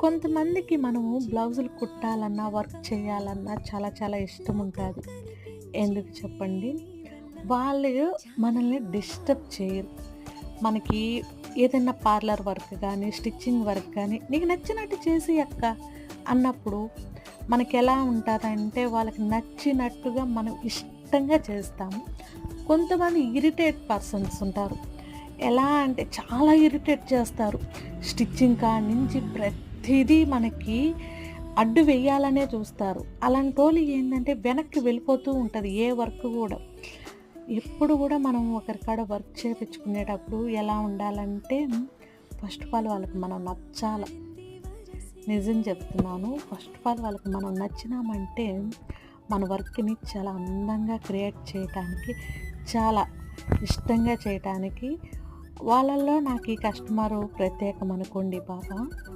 కొంతమందికి మనము బ్లౌజులు కుట్టాలన్నా వర్క్ చేయాలన్నా చాలా చాలా ఇష్టం ఉంటుంది ఎందుకు చెప్పండి? వాళ్ళు మనల్ని డిస్టర్బ్ చేయరు. మనకి ఏదైనా పార్లర్ వర్క్ కానీ స్టిచ్చింగ్ వర్క్ కానీ నీకు నచ్చినట్టు చేసి అక్క అన్నప్పుడు మనకి ఎలా ఉంటుందంటే వాళ్ళకి నచ్చినట్టుగా మనం ఇష్టంగా చేస్తాము. కొంతమంది ఇరిటేట్ పర్సన్స్ ఉంటారు. ఎలా అంటే చాలా ఇరిటేట్ చేస్తారు. స్టిచ్చింగ్ కాడ నుంచి ప్రతిదీ మనకి అడ్డు వేయాలనే చూస్తారు. అలాంటి వాళ్ళు ఏంటంటే వెనక్కి వెళ్ళిపోతూ ఉంటుంది ఏ వర్క్ కూడా. ఎప్పుడు కూడా మనం ఒకరికాడ వర్క్ చేయించుకునేటప్పుడు ఎలా ఉండాలంటే ఫస్ట్ ఆఫ్ ఆల్ వాళ్ళకి మనం నచ్చాల. నిజం చెప్తున్నాను. ఫస్ట్ ఆఫ్ ఆల్ వాళ్ళకి మనం నచ్చినామంటే మన వర్క్ని చాలా అందంగా క్రియేట్ చేయటానికి చాలా ఇష్టంగా చేయటానికి వాళ్ళల్లో నాకు ఈ కస్టమరు ప్రత్యేకం అనుకోండి పాప